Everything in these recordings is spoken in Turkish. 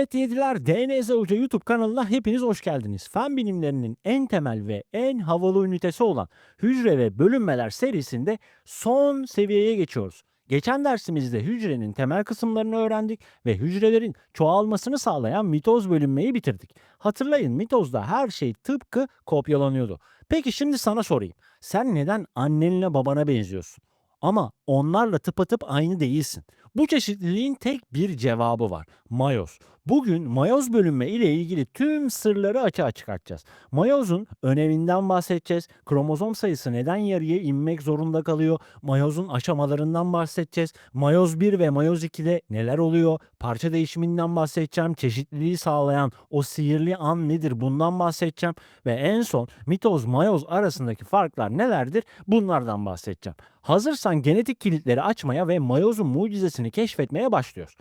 Evet yediler DNZ Hoca YouTube kanalına hepiniz hoş geldiniz. Fen bilimlerinin en temel ve en havalı ünitesi olan hücre ve bölünmeler serisinde son seviyeye geçiyoruz. Geçen dersimizde hücrenin temel kısımlarını öğrendik ve hücrelerin çoğalmasını sağlayan mitoz bölünmeyi bitirdik. Hatırlayın mitozda her şey tıpkı kopyalanıyordu. Peki şimdi sana sorayım. Sen neden annenle babana benziyorsun? Ama onlarla tıpatıp aynı değilsin. Bu çeşitliliğin tek bir cevabı var. Mayoz. Bugün mayoz bölünme ile ilgili tüm sırları açığa çıkartacağız. Mayozun öneminden bahsedeceğiz. Kromozom sayısı neden yarıya inmek zorunda kalıyor? Mayozun aşamalarından bahsedeceğiz. Mayoz 1 ve mayoz 2'de neler oluyor? Parça değişiminden bahsedeceğim. Çeşitliliği sağlayan o sihirli an nedir? Bundan bahsedeceğim. Ve en son mitoz mayoz arasındaki farklar nelerdir? Bunlardan bahsedeceğim. Hazırsan genetik kilitleri açmaya ve mayozun mucizesini keşfetmeye başlıyoruz.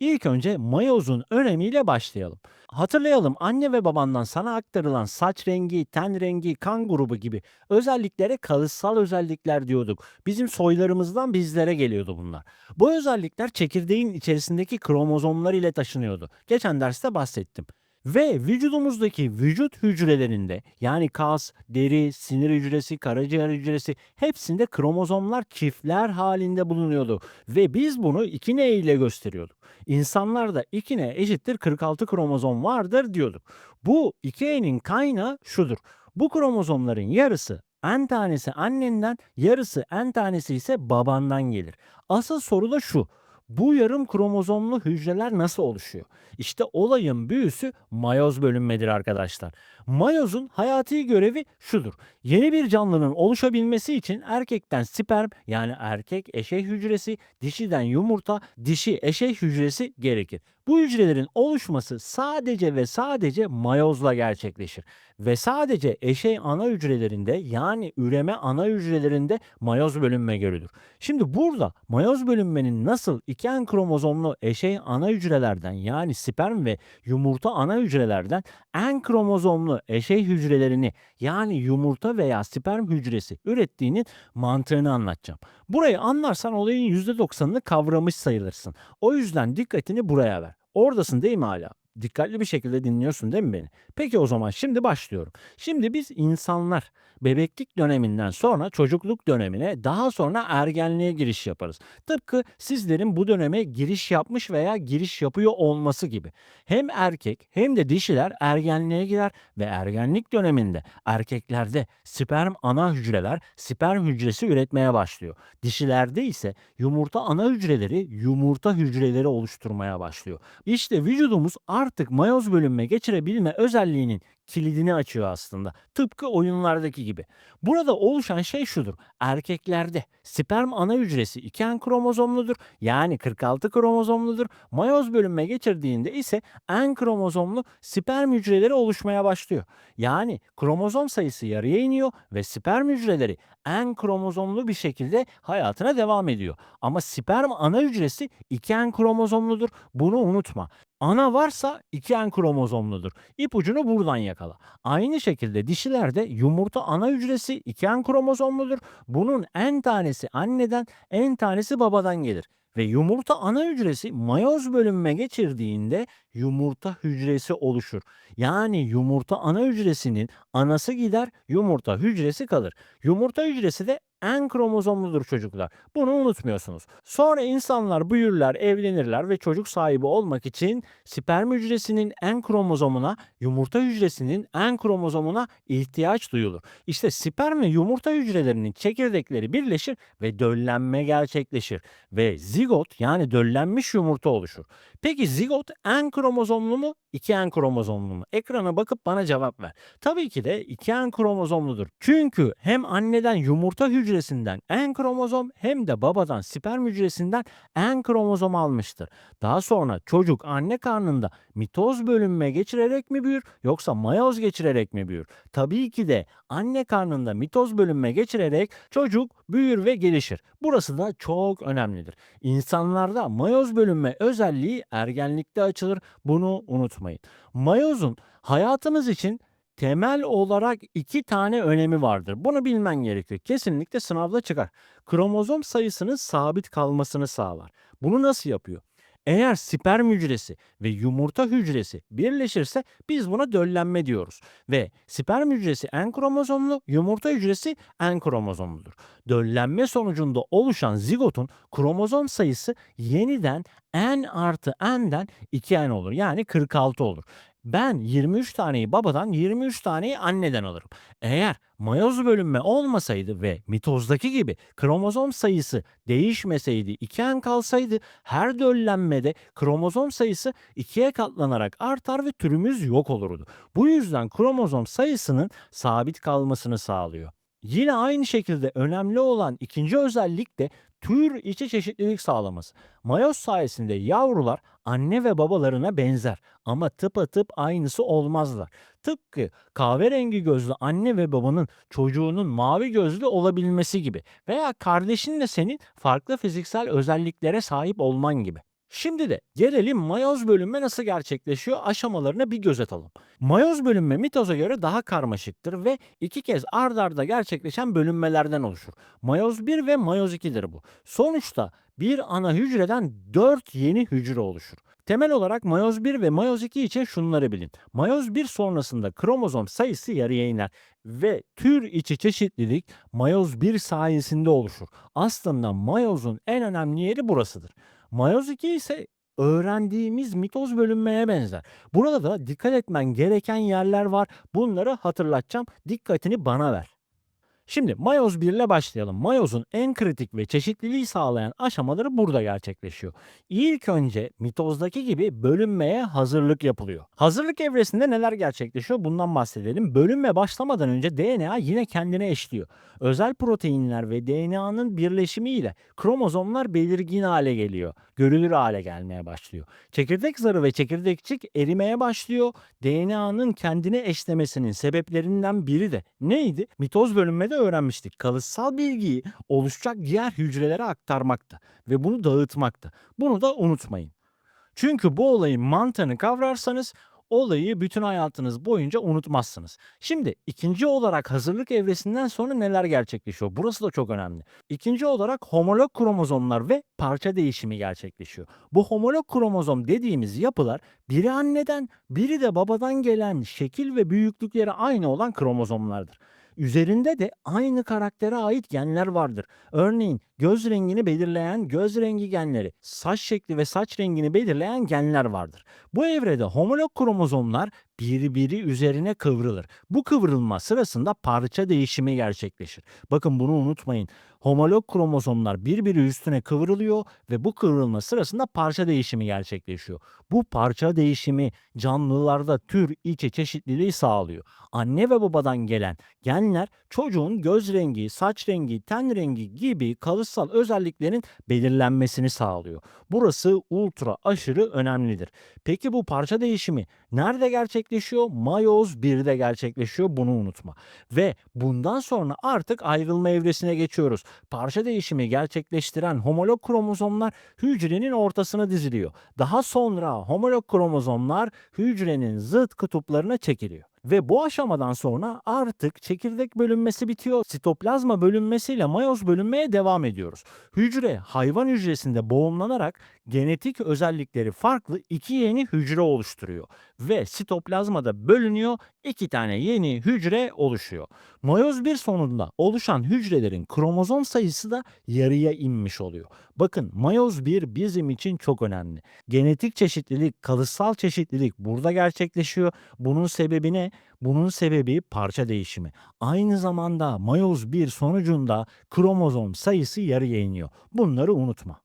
İlk önce mayozun önemiyle başlayalım. Hatırlayalım anne ve babandan sana aktarılan saç rengi, ten rengi, kan grubu gibi özelliklere kalıtsal özellikler diyorduk. Bizim soylarımızdan bizlere geliyordu bunlar. Bu özellikler çekirdeğin içerisindeki kromozomlar ile taşınıyordu. Geçen derste bahsettim. Ve vücudumuzdaki vücut hücrelerinde yani kas, deri, sinir hücresi, karaciğer hücresi hepsinde kromozomlar çiftler halinde bulunuyordu. Ve biz bunu 2N ile gösteriyorduk. İnsanlarda 2N eşittir 46 kromozom vardır diyorduk. Bu 2N'in kaynağı şudur. Bu kromozomların yarısı N tanesi annenden, yarısı N tanesi ise babandan gelir. Asıl soru da şu. Bu yarım kromozomlu hücreler nasıl oluşuyor? İşte olayın büyüsü mayoz bölünmedir arkadaşlar. Mayozun hayati görevi şudur. Yeni bir canlının oluşabilmesi için erkekten sperm yani erkek eşey hücresi, dişiden yumurta, dişi eşey hücresi gerekir. Bu hücrelerin oluşması sadece ve sadece mayozla gerçekleşir. Ve sadece eşey ana hücrelerinde yani üreme ana hücrelerinde mayoz bölünme görülür. Şimdi burada mayoz bölünmenin nasıl iki en kromozomlu eşey ana hücrelerden yani sperm ve yumurta ana hücrelerden en kromozomlu eşey hücrelerini yani yumurta veya sperm hücresi ürettiğinin mantığını anlatacağım. Burayı anlarsan olayın %90'ını kavramış sayılırsın. O yüzden dikkatini buraya ver. Oradasın değil mi hala? Dikkatli bir şekilde dinliyorsun değil mi beni? Peki o zaman şimdi başlıyorum. Şimdi biz insanlar bebeklik döneminden sonra çocukluk dönemine daha sonra ergenliğe giriş yaparız. Tıpkı sizlerin bu döneme giriş yapmış veya giriş yapıyor olması gibi. Hem erkek hem de dişiler ergenliğe girer ve ergenlik döneminde erkeklerde sperm ana hücreler sperm hücresi üretmeye başlıyor. Dişilerde ise yumurta ana hücreleri yumurta hücreleri oluşturmaya başlıyor. İşte vücudumuz artık mayoz bölünme geçirebilme özelliğinin kilidini açıyor aslında. Tıpkı oyunlardaki gibi. Burada oluşan şey şudur. Erkeklerde sperm ana hücresi 2N kromozomludur. Yani 46 kromozomludur. Mayoz bölünme geçirdiğinde ise N kromozomlu sperm hücreleri oluşmaya başlıyor. Yani kromozom sayısı yarıya iniyor ve sperm hücreleri N kromozomlu bir şekilde hayatına devam ediyor. Ama sperm ana hücresi 2N kromozomludur. Bunu unutma. Ana varsa 2N kromozomludur. İpucunu buradan yakala. Aynı şekilde dişilerde yumurta ana hücresi 2N kromozomludur. Bunun N tanesi anneden, N tanesi babadan gelir. Ve yumurta ana hücresi mayoz bölünme geçirdiğinde yumurta hücresi oluşur. Yani yumurta ana hücresinin anası gider, yumurta hücresi kalır. Yumurta hücresi de en kromozomludur çocuklar. Bunu unutmuyorsunuz. Sonra insanlar büyürler, evlenirler ve çocuk sahibi olmak için sperm hücresinin en kromozomuna, yumurta hücresinin en kromozomuna ihtiyaç duyulur. İşte sperm ve yumurta hücrelerinin çekirdekleri birleşir ve döllenme gerçekleşir ve zigot yani döllenmiş yumurta oluşur. Peki zigot en kromozomlu mu, 2N kromozomlu mu? Ekrana bakıp bana cevap ver. Tabii ki de 2N kromozomludur. Çünkü hem anneden yumurta hücresinden N kromozom hem de babadan sperm hücresinden N kromozom almıştır. Daha sonra çocuk anne karnında mitoz bölünme geçirerek mi büyür yoksa mayoz geçirerek mi büyür? Tabii ki de anne karnında mitoz bölünme geçirerek çocuk büyür ve gelişir. Burası da çok önemlidir. İnsanlarda mayoz bölünme özelliği ergenlikte açılır. Bunu unutmayın. Mayozun hayatımız için temel olarak iki tane önemi vardır. Bunu bilmen gerekir. Kesinlikle sınavda çıkar. Kromozom sayısının sabit kalmasını sağlar. Bunu nasıl yapıyor? Eğer sperm hücresi ve yumurta hücresi birleşirse biz buna döllenme diyoruz. Ve sperm hücresi en kromozomlu, yumurta hücresi en kromozomludur. Döllenme sonucunda oluşan zigotun kromozom sayısı yeniden n artı n'den 2n olur. Yani 46 olur. Ben 23 taneyi babadan 23 taneyi anneden alırım. Eğer mayoz bölünme olmasaydı ve mitozdaki gibi kromozom sayısı değişmeseydi 2n kalsaydı her döllenmede kromozom sayısı 2'ye katlanarak artar ve türümüz yok olurdu. Bu yüzden kromozom sayısının sabit kalmasını sağlıyor. Yine aynı şekilde önemli olan ikinci özellik de tür içi çeşitlilik sağlaması. Mayoz sayesinde yavrular anne ve babalarına benzer ama tıpatıp aynısı olmazlar. Tıpkı kahverengi gözlü anne ve babanın çocuğunun mavi gözlü olabilmesi gibi veya kardeşinle senin farklı fiziksel özelliklere sahip olman gibi. Şimdi de gelelim mayoz bölünme nasıl gerçekleşiyor aşamalarına bir göz atalım. Mayoz bölünme mitoza göre daha karmaşıktır ve iki kez ard arda gerçekleşen bölünmelerden oluşur. Mayoz 1 ve mayoz 2'dir bu. Sonuçta bir ana hücreden 4 yeni hücre oluşur. Temel olarak mayoz 1 ve mayoz 2 için şunları bilin. Mayoz 1 sonrasında kromozom sayısı yarıya iner ve tür içi çeşitlilik mayoz 1 sayesinde oluşur. Aslında mayozun en önemli yeri burasıdır. Mayoz 2 ise öğrendiğimiz mitoz bölünmeye benzer. Burada da dikkat etmen gereken yerler var. Bunları hatırlatacağım. Dikkatini bana ver. Şimdi mayoz 1 ile başlayalım. Mayozun en kritik ve çeşitliliği sağlayan aşamaları burada gerçekleşiyor. İlk önce mitozdaki gibi bölünmeye hazırlık yapılıyor. Hazırlık evresinde neler gerçekleşiyor bundan bahsedelim. Bölünme başlamadan önce DNA yine kendine eşliyor. Özel proteinler ve DNA'nın birleşimiyle kromozomlar belirgin hale geliyor. Görülür hale gelmeye başlıyor. Çekirdek zarı ve çekirdekçik erimeye başlıyor. DNA'nın kendine eşlemesinin sebeplerinden biri de neydi? Mitoz bölünmede öğrenmiştik. Kalıtsal bilgiyi oluşacak diğer hücrelere aktarmakta ve bunu dağıtmakta. Bunu da unutmayın. Çünkü bu olayın mantığını kavrarsanız olayı bütün hayatınız boyunca unutmazsınız. Şimdi ikinci olarak hazırlık evresinden sonra neler gerçekleşiyor? Burası da çok önemli. İkinci olarak homolog kromozomlar ve parça değişimi gerçekleşiyor. Bu homolog kromozom dediğimiz yapılar biri anneden biri de babadan gelen şekil ve büyüklükleri aynı olan kromozomlardır. Üzerinde de aynı karaktere ait genler vardır. Örneğin göz rengini belirleyen göz rengi genleri, saç şekli ve saç rengini belirleyen genler vardır. Bu evrede homolog kromozomlar birbiri üzerine kıvrılır. Bu kıvrılma sırasında parça değişimi gerçekleşir. Bakın bunu unutmayın. Homolog kromozomlar birbiri üstüne kıvrılıyor ve bu kıvrılma sırasında parça değişimi gerçekleşiyor. Bu parça değişimi canlılarda tür içi çeşitliliği sağlıyor. Anne ve babadan gelen genler çocuğun göz rengi, saç rengi, ten rengi gibi kalıtsal özelliklerin belirlenmesini sağlıyor. Burası ultra aşırı önemlidir. Peki bu parça değişimi nerede gerçekleşiyor? Mayoz 1'de gerçekleşiyor. Bunu unutma. Ve bundan sonra artık ayrılma evresine geçiyoruz. Parça değişimi gerçekleştiren homolog kromozomlar hücrenin ortasına diziliyor. Daha sonra homolog kromozomlar hücrenin zıt kutuplarına çekiliyor. Ve bu aşamadan sonra artık çekirdek bölünmesi bitiyor. Sitoplazma bölünmesiyle mayoz bölünmeye devam ediyoruz. Hücre hayvan hücresinde boğumlanarak genetik özellikleri farklı iki yeni hücre oluşturuyor. Ve sitoplazmada bölünüyor, iki tane yeni hücre oluşuyor. Mayoz bir sonunda oluşan hücrelerin kromozom sayısı da yarıya inmiş oluyor. Bakın mayoz 1 bizim için çok önemli. Genetik çeşitlilik, kalıtsal çeşitlilik burada gerçekleşiyor. Bunun sebebi ne? Bunun sebebi parça değişimi. Aynı zamanda mayoz 1 sonucunda kromozom sayısı yarıya iniyor. Bunları unutma.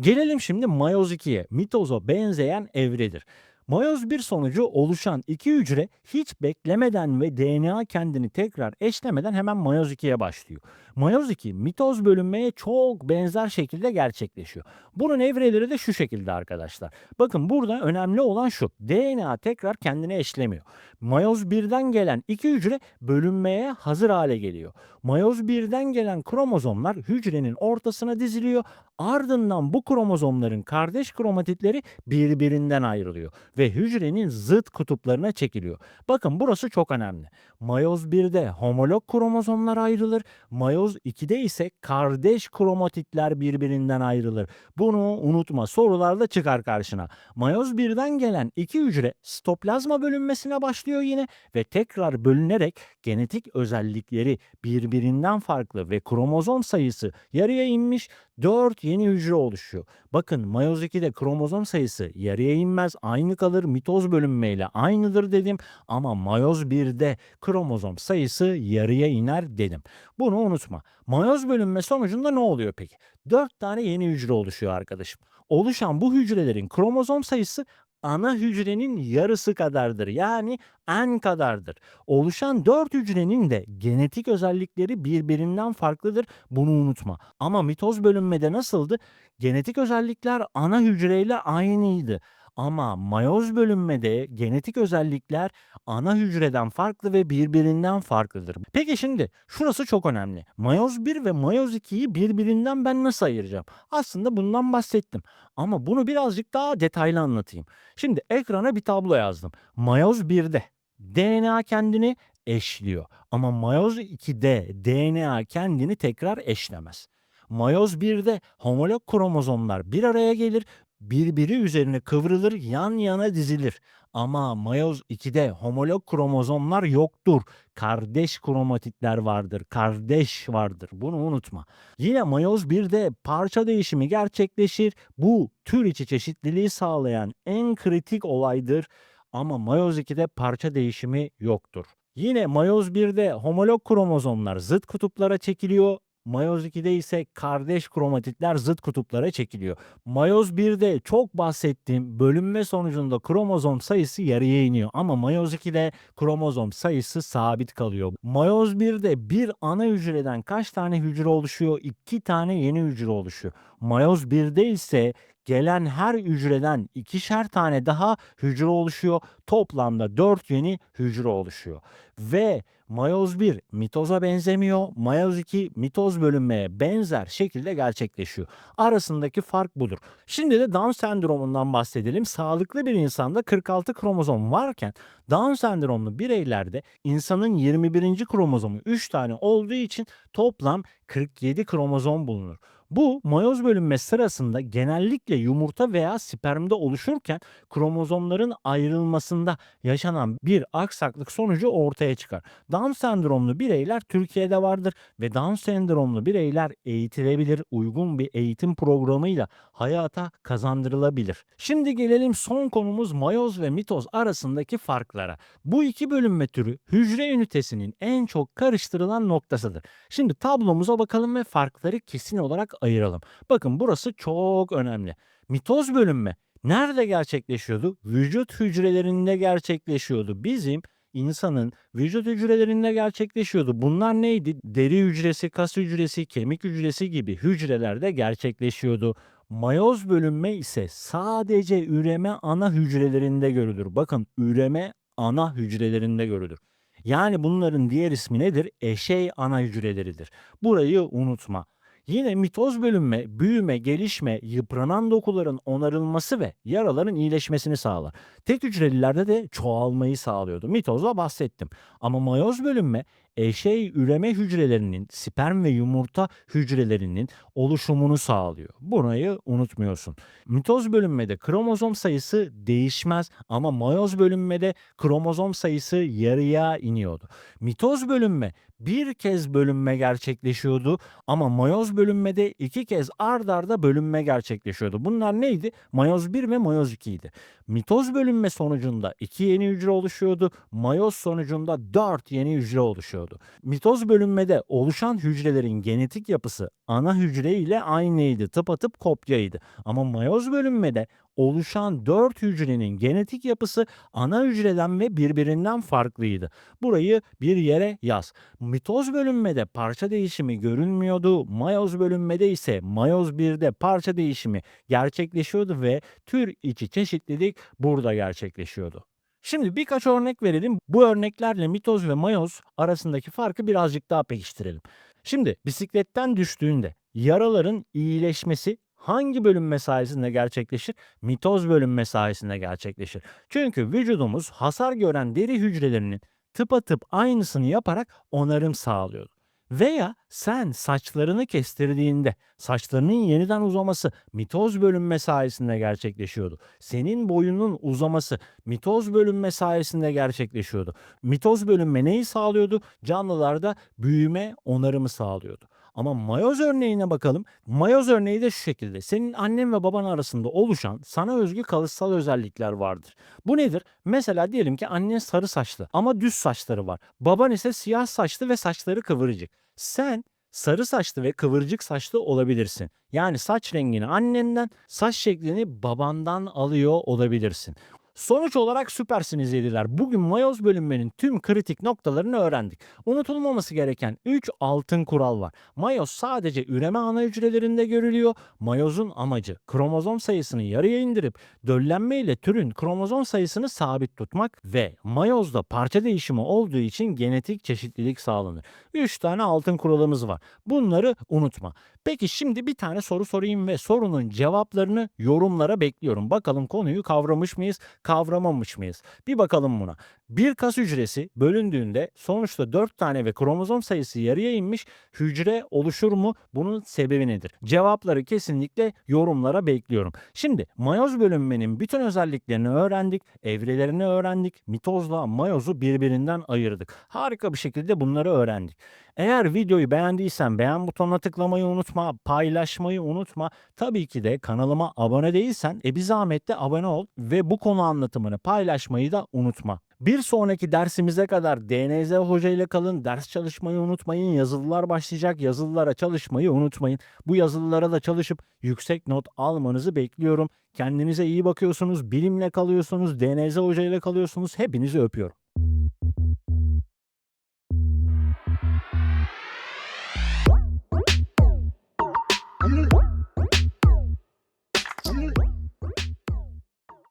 Gelelim şimdi mayoz 2'ye. Mitoza benzeyen evredir. Mayoz 1 sonucu oluşan iki hücre hiç beklemeden ve DNA kendini tekrar eşlemeden hemen mayoz 2'ye başlıyor. Mayoz 2 mitoz bölünmeye çok benzer şekilde gerçekleşiyor. Bunun evreleri de şu şekilde arkadaşlar. Bakın burada önemli olan şu. DNA tekrar kendini eşlemiyor. Mayoz 1'den gelen iki hücre bölünmeye hazır hale geliyor. Mayoz 1'den gelen kromozomlar hücrenin ortasına diziliyor. Ardından bu kromozomların kardeş kromatitleri birbirinden ayrılıyor ve hücrenin zıt kutuplarına çekiliyor. Bakın burası çok önemli. Mayoz 1'de homolog kromozomlar ayrılır. Mayoz 2'de ise kardeş kromatitler birbirinden ayrılır. Bunu unutma sorularda çıkar karşına. Mayoz 1'den gelen iki hücre stoplazma bölünmesine başlıyor yine ve tekrar bölünerek genetik özellikleri birbirinden farklı ve kromozom sayısı yarıya inmiş 4 yeni hücre oluşuyor. Bakın mayoz 2'de kromozom sayısı yarıya inmez aynı kalır mitoz bölünmeyle aynıdır dedim ama mayoz 1'de kromozom sayısı yarıya iner dedim. Bunu unutma. Mayoz bölünme sonucunda ne oluyor peki? 4 tane yeni hücre oluşuyor arkadaşım. Oluşan bu hücrelerin kromozom sayısı ana hücrenin yarısı kadardır. Yani n kadardır. Oluşan 4 hücrenin de genetik özellikleri birbirinden farklıdır. Bunu unutma. Ama mitoz bölünmede nasıldı? Genetik özellikler ana hücreyle aynıydı. Ama mayoz bölünmede genetik özellikler ana hücreden farklı ve birbirinden farklıdır. Peki şimdi şurası çok önemli. Mayoz 1 ve mayoz 2'yi birbirinden ben nasıl ayıracağım? Aslında bundan bahsettim. Ama bunu birazcık daha detaylı anlatayım. Şimdi ekrana bir tablo yazdım. Mayoz 1'de DNA kendini eşliyor. Ama mayoz 2'de DNA kendini tekrar eşlemez. Mayoz 1'de homolog kromozomlar bir araya gelir, birbiri üzerine kıvrılır, yan yana dizilir. Ama mayoz 2'de homolog kromozomlar yoktur. Kardeş kromatitler vardır, kardeş vardır. Bunu unutma. Yine mayoz 1'de parça değişimi gerçekleşir. Bu tür içi çeşitliliği sağlayan en kritik olaydır. Ama mayoz 2'de parça değişimi yoktur. Yine mayoz 1'de homolog kromozomlar zıt kutuplara çekiliyor. Mayoz 2'de ise kardeş kromatitler zıt kutuplara çekiliyor. Mayoz 1'de çok bahsettiğim bölünme sonucunda kromozom sayısı yarıya iniyor ama mayoz 2'de kromozom sayısı sabit kalıyor. Mayoz 1'de bir ana hücreden kaç tane hücre oluşuyor? 2 tane yeni hücre oluşuyor. Mayoz 1'de ise gelen her hücreden ikişer tane daha hücre oluşuyor. Toplamda 4 yeni hücre oluşuyor. Ve mayoz 1 mitoza benzemiyor. Mayoz 2 mitoz bölünmeye benzer şekilde gerçekleşiyor. Arasındaki fark budur. Şimdi de Down sendromundan bahsedelim. Sağlıklı bir insanda 46 kromozom varken Down sendromlu bireylerde insanın 21. kromozomu 3 tane olduğu için toplam 47 kromozom bulunur. Bu mayoz bölünme sırasında genellikle yumurta veya spermde oluşurken kromozomların ayrılmasında yaşanan bir aksaklık sonucu ortaya çıkar. Down sendromlu bireyler Türkiye'de vardır ve Down sendromlu bireyler eğitilebilir, uygun bir eğitim programıyla hayata kazandırılabilir. Şimdi gelelim son konumuz mayoz ve mitoz arasındaki farklara. Bu iki bölünme türü hücre ünitesinin en çok karıştırılan noktasıdır. Şimdi tablomuza bakalım ve farkları kesin olarak ayıralım. Bakın burası çok önemli. Mitoz bölünme nerede gerçekleşiyordu? Vücut hücrelerinde gerçekleşiyordu. Bizim insanın vücut hücrelerinde gerçekleşiyordu. Bunlar neydi? Deri hücresi, kas hücresi, kemik hücresi gibi hücrelerde gerçekleşiyordu. Mayoz bölünme ise sadece üreme ana hücrelerinde görülür. Bakın üreme ana hücrelerinde görülür. Yani bunların diğer ismi nedir? Eşey ana hücreleridir. Burayı unutma. Yine mitoz bölünme, büyüme, gelişme, yıpranan dokuların onarılması ve yaraların iyileşmesini sağlar. Tek hücrelilerde de çoğalmayı sağlıyordu. Mitozla bahsettim. Ama mayoz bölünme eşey üreme hücrelerinin, sperm ve yumurta hücrelerinin oluşumunu sağlıyor. Burayı unutmuyorsun. Mitoz bölünmede kromozom sayısı değişmez ama mayoz bölünmede kromozom sayısı yarıya iniyordu. Mitoz bölünme bir kez bölünme gerçekleşiyordu ama mayoz bölünmede iki kez ard arda bölünme gerçekleşiyordu. Bunlar neydi? Mayoz 1 ve mayoz 2 idi. Mitoz bölünme sonucunda iki yeni hücre oluşuyordu. Mayoz sonucunda 4 yeni hücre oluşuyordu. Mitoz bölünmede oluşan hücrelerin genetik yapısı ana hücre ile aynıydı. Tıpatıp kopyaydı. Ama mayoz bölünmede oluşan 4 hücrenin genetik yapısı ana hücreden ve birbirinden farklıydı. Burayı bir yere yaz. Mitoz bölünmede parça değişimi görünmüyordu. Mayoz bölünmede ise mayoz 1'de parça değişimi gerçekleşiyordu ve tür içi çeşitlilik burada gerçekleşiyordu. Şimdi birkaç örnek verelim. Bu örneklerle mitoz ve mayoz arasındaki farkı birazcık daha pekiştirelim. Şimdi bisikletten düştüğünde yaraların iyileşmesi hangi bölünme sayesinde gerçekleşir? Mitoz bölünme sayesinde gerçekleşir. Çünkü vücudumuz hasar gören deri hücrelerinin tıpatıp aynısını yaparak onarım sağlıyordu. Veya sen saçlarını kestirdiğinde saçlarının yeniden uzaması mitoz bölünme sayesinde gerçekleşiyordu. Senin boyunun uzaması mitoz bölünme sayesinde gerçekleşiyordu. Mitoz bölünme neyi sağlıyordu? Canlılarda büyüme, onarımı sağlıyordu. Ama mayoz örneğine bakalım. Mayoz örneği de şu şekilde. Senin annen ve baban arasında oluşan sana özgü kalıtsal özellikler vardır. Bu nedir? Mesela diyelim ki annen sarı saçlı ama düz saçları var. Baban ise siyah saçlı ve saçları kıvırcık. Sen sarı saçlı ve kıvırcık saçlı olabilirsin. Yani saç rengini annenden, saç şeklini babandan alıyor olabilirsin. Sonuç olarak süpersiniz yediler. Bugün mayoz bölünmenin tüm kritik noktalarını öğrendik. Unutulmaması gereken 3 altın kural var. Mayoz sadece üreme ana hücrelerinde görülüyor. Mayozun amacı kromozom sayısını yarıya indirip döllenme ile türün kromozom sayısını sabit tutmak ve mayozda parça değişimi olduğu için genetik çeşitlilik sağlanır. 3 tane altın kuralımız var. Bunları unutma. Peki şimdi bir tane soru sorayım ve sorunun cevaplarını yorumlara bekliyorum. Bakalım konuyu kavramış mıyız, kavramamış mıyız? Bir bakalım buna. Bir kas hücresi bölündüğünde sonuçta 4 tane ve kromozom sayısı yarıya inmiş hücre oluşur mu? Bunun sebebi nedir? Cevapları kesinlikle yorumlara bekliyorum. Şimdi mayoz bölünmenin bütün özelliklerini öğrendik, evrelerini öğrendik, mitozla mayozu birbirinden ayırdık. Harika bir şekilde bunları öğrendik. Eğer videoyu beğendiysen beğen butonuna tıklamayı unutma, paylaşmayı unutma. Tabii ki de kanalıma abone değilsen e bir zahmet de abone ol ve bu konu anlatımını paylaşmayı da unutma. Bir sonraki dersimize kadar DNZ Hoca ile kalın. Ders çalışmayı unutmayın. Yazılılar başlayacak. Yazılılara çalışmayı unutmayın. Bu yazılılara da çalışıp yüksek not almanızı bekliyorum. Kendinize iyi bakıyorsunuz. Bilimle kalıyorsunuz. DNZ Hoca ile kalıyorsunuz. Hepinizi öpüyorum.